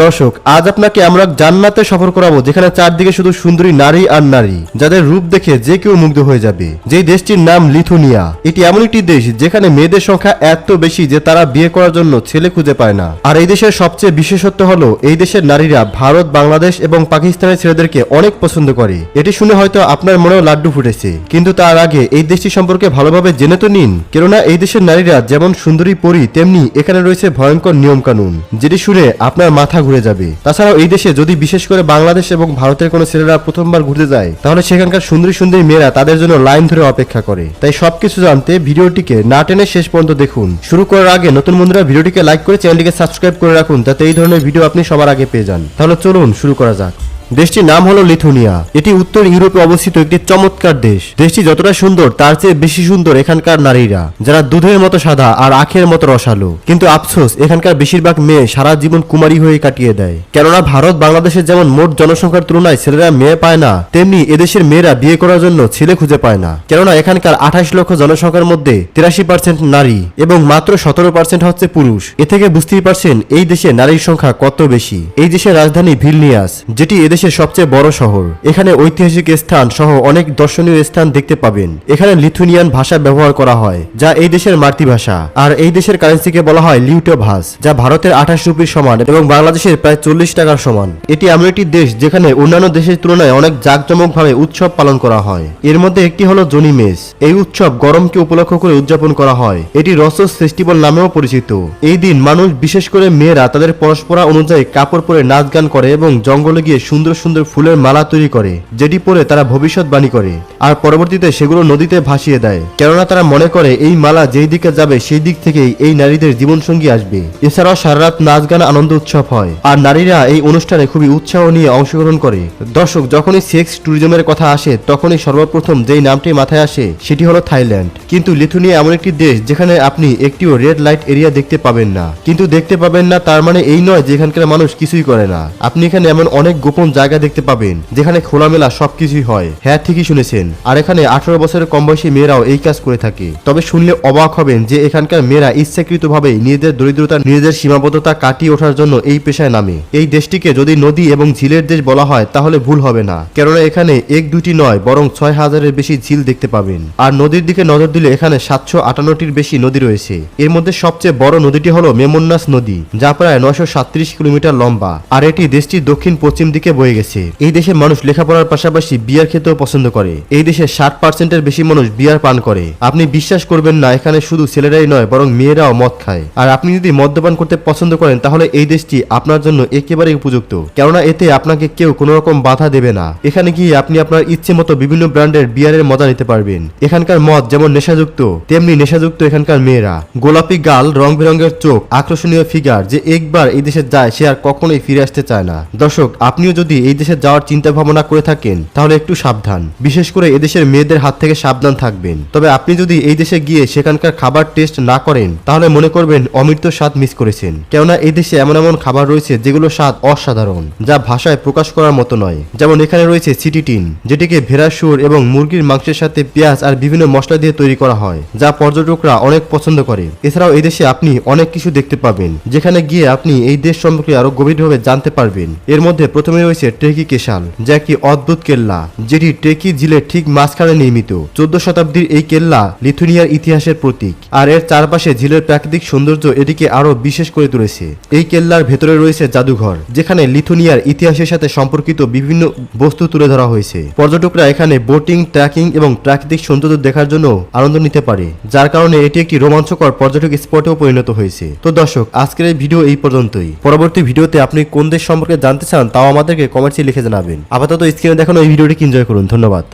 দর্শক, আজ আপনাকে আমরা জান্নাতে সফর করাবো, যেখানে চারদিকে শুধু সুন্দরী নারী আর নারী, যাদের রূপ দেখে যে কেউ মুগ্ধ হয়ে যাবে। যেই দেশটির নাম লিথুনিয়া, এটি এমন একটি দেশ যেখানে মেয়েদের সংখ্যা এত বেশি যে তারা বিয়ে করার জন্য ছেলে খুঁজে পায় না। আর এই দেশের সবচেয়ে বিশেষত্ব হলো, এই দেশের নারীরা ভারত, বাংলাদেশ এবং পাকিস্তানের ছেলেদেরকে অনেক পছন্দ করে। এটি শুনে হয়তো আপনার মনেও লাড্ডু ফুটেছে, কিন্তু তার আগে এই দেশটি সম্পর্কে ভালোভাবে জেনে তো নিন। কেননা এই দেশের নারীরা যেমন সুন্দরী পরি, তেমনি এখানে রয়েছে ভয়ঙ্কর নিয়ম কানুন যেটি শুনে আপনার মাথা ঘুরে যাবে। তাছাড়াও এই দেশে যদি বিশেষ করে বাংলাদেশ এবং ভারতের কোনো ছেলেরা প্রথমবার ঘুরতে যায়, তাহলে সেখানকার সুন্দরী সুন্দরী মেয়েরা তাদের জন্য লাইন ধরে অপেক্ষা করে। তাই সবকিছু জানতে ভিডিওটিকে না টেনে শেষ পর্যন্ত দেখুন। শুরু করার আগে নতুন বন্ধুরা ভিডিওটিকে লাইক করে চ্যানেলটিকে সাবস্ক্রাইব করে রাখুন, যাতে এই ধরনের ভিডিও আপনি সবার আগে পেয়ে যান। তাহলে চলুন, শুরু করা যাক। দেশটির নাম হলো লিথুনিয়া। এটি উত্তর ইউরোপে অবস্থিত একটি চমৎকার দেশ। দেশটি যতটা সুন্দর, তার চেয়ে বেশি সুন্দর এখানকার নারীরা, যারা দুধের মতো সাদা আর আখের মতো রসালো। কিন্তু আফসোস, এখানকার বেশিরভাগ মেয়ে সারা জীবন কুমারী হয়ে কাটিয়ে দেয়। কেননা ভারত বাংলাদেশের যেমন মোট জনসংখ্যার তুলনায় ছেলেরা মেয়ে পায় না, তেমনি এদেশের মেয়েরা বিয়ে করার জন্য ছেলে খুঁজে পায় না। কেননা এখানকার আঠাশ লক্ষ জনসংখ্যার মধ্যে তিরাশি পার্সেন্ট নারী এবং মাত্র সতেরো পার্সেন্ট হচ্ছে পুরুষ। এ থেকে বুঝতেই পারছেন, এই দেশে নারীর সংখ্যা কত বেশি। এই দেশের রাজধানী ভিলনিয়াস, যেটি এদেশের সবচেয়ে বড় শহর। এখানে ঐতিহাসিক স্থান সহ অনেক দর্শনীয় স্থান দেখতে পাবেন। এখানে লিথুনিয়ান ভাষা ব্যবহার করা হয়, যা এই দেশের মাতৃভাষা। আর এই দেশের কারেন্সিকে বলা হয় লিউটো ভাস যা ভারতের আঠাশ রুপির সমান এবং বাংলাদেশের প্রায় চল্লিশ টাকার সমান। এটি এমন একটি দেশ যেখানে অন্যান্য দেশের তুলনায় অনেক জাঁকজমকভাবে উৎসব পালন করা হয়। এর মধ্যে একটি হলো জনি মেস এই উৎসব গরমকে উপলক্ষ করে উদযাপন করা হয়। এটি রসস ফেস্টিভ্যাল নামেও পরিচিত। এই দিন মানুষ বিশেষ করে মেয়েরা তাদের পরস্পরা অনুযায়ী কাপড় পরে নাচ গান করে এবং জঙ্গলে গিয়ে সুন্দর সুন্দর সুন্দর ফুলের মালা তৈরি করে, যেটি পরে তারা ভবিষ্যৎবাণী করে, আর পরবর্তীতে সেগুলো নদীতে ভাসিয়ে দেয়। কেননা তারা মনে করে, এই মালা যেই দিকে যাবে, সেই দিক থেকেই এই নারীদের জীবনসঙ্গী আসবে। এছাড়াও সারা রাত নাচ গান আনন্দ উৎসব হয়, আর নারীরা এই অনুষ্ঠানে খুবই উৎসাহ নিয়ে অংশগ্রহণ করে। দর্শক, যখনই সেক্স ট্যুরিজমের কথা আসে, তখনই সর্বপ্রথম যেই নামটি মাথায় আসে, সেটি হলো থাইল্যান্ড। কিন্তু লিথুনিয়া এমন একটি দেশ, যেখানে আপনি একটিও রেড লাইট এরিয়া দেখতে পাবেন না। কিন্তু দেখতে পাবেন না, তার মানে এই নয় যে এখানকার মানুষ কিছুই করে না। আপনি এখানে এমন অনেক গোপন জায়গা দেখতে পাবেন, যেখানে খোলামেলা সবকিছুই হয়। হ্যাঁ ঠিকই শুনেছেন। আর এখানে আঠারো বছরের কম বয়সী মেয়েরাও এই কাজ করে থাকে। তবে শুনলে অবাক হবেন যে এখানকার মেয়েরা ইচ্ছাকৃতভাবে নিজেদের দরিদ্রতা, নিজেদের সীমাবদ্ধতা কাটিয়ে ওঠার জন্য এই পেশায় নামে। এই দেশটিকে যদি নদী এবং ঝিলের দেশ বলা হয়, তাহলে ভুল হবে না। কেননা এখানে এক দুটি নয়, বরং ছয় হাজারের বেশি ঝিল দেখতে পাবেন। আর নদীর দিকে নজর দিলে এখানে সাতশো আটান্নটির বেশি নদী রয়েছে। এর মধ্যে সবচেয়ে বড় নদীটি হলো মেমন্নাস নদী, যা প্রায় নয়শো কিলোমিটার লম্বা। আর এটি দেশটির দক্ষিণ পশ্চিম দিকে বয়ে গেছে। এই দেশের মানুষ লেখাপড়ার পাশাপাশি বিয়ার খেতেও পছন্দ করে। এই দেশে ষাট পার্সেন্টের বেশি মানুষ বিয়ার পান করে। আপনি বিশ্বাস করবেন না, এখানে শুধু ছেলেরাই নয়, বরং মেয়েরাও মদ খায়। আর আপনি যদি মদ্যপান করতে পছন্দ করেন, তাহলে এই দেশটি আপনার জন্য একেবারেই উপযুক্ত। কেননা এতে আপনাকে কেউ কোনো রকম বাধা দেবে না। এখানে গিয়ে আপনি আপনার ইচ্ছে মতো বিভিন্ন ব্র্যান্ডের বিয়ারের মজা নিতে পারবেন। এখানকার মদ যেমন নেশাযুক্ত, তেমনি নেশাযুক্ত এখানকার মেয়েরা। গোলাপি গাল রং বেরঙের চোখ, আকর্ষণীয় ফিগার যে একবার এই দেশে যায়, সে আর কখনোই ফিরে আসতে চায় না। দর্শক, আপনিও যদি এই দেশে যাওয়ার চিন্তা ভাবনা করে থাকেন, তাহলে একটু সাবধান। বিশেষ করে এদেশের মেয়েদের হাত থেকে সাবধান থাকবেন। তবে আপনি যদি এই দেশে গিয়ে সেখানকার খাবার টেস্ট না করেন, তাহলে মনে করবেন অমৃত স্বাদ মিস করেছেন। কেননা এই দেশে এমন এমন খাবার রয়েছে যেগুলো স্বাদ অসাধারণ, যা ভাষায় প্রকাশ করার মতো নয়। যেমন এখানে রয়েছে সিটি টিন, যেটিকে ভেড়ার সুর এবং মুরগির মাংসের সাথে পেঁয়াজ আর বিভিন্ন মশলা দিয়ে তৈরি করা হয়, যা পর্যটকরা অনেক পছন্দ করে। এছাড়াও এই দেশে আপনি অনেক কিছু দেখতে পাবেন, যেখানে গিয়ে আপনি এই দেশ সম্পর্কে আরও গভীরভাবে জানতে পারবেন। এর মধ্যে প্রথমে রয়েছে ট্রেকি কেশাল, যা একটি অদ্ভুত কেল্লা, যেটি ট্রেকি ঝিলের ঠিক মাঝখানে নির্মিত। চোদ্দ শতাব্দীর এই কেল্লা লিথুনিয়ার ইতিহাসের প্রতীক, আর এর চারপাশে ঝিলের প্রাকৃতিক সৌন্দর্য এটিকে আরও বিশেষ করে তুলেছে। এই কেল্লার ভেতরে রয়েছে জাদুঘর, যেখানে লিথুনিয়ার ইতিহাসের সাথে সম্পর্কিত বিভিন্ন বস্তু তুলে ধরা হয়েছে। পর্যটকরা এখানে বোটিং, ট্রেকিং এবং প্রাকৃতিক সৌন্দর্য দেখার জন্য আনন্দ নিতে পারে, যার কারণে এটি একটি রোমাঞ্চকর পর্যটক স্পটেও পরিণত হয়েছে। তো দর্শক, আজকের এই ভিডিও এই পর্যন্তই। পরবর্তী ভিডিওতে আপনি কোন দেশ সম্পর্কে জানতে চান, তাও আমাদেরকে কমেন্টসে লিখে জানাবেন। আপাতত স্ক্রিনে দেখানো এই ভিডিওটি এনজয় করুন। ধন্যবাদ।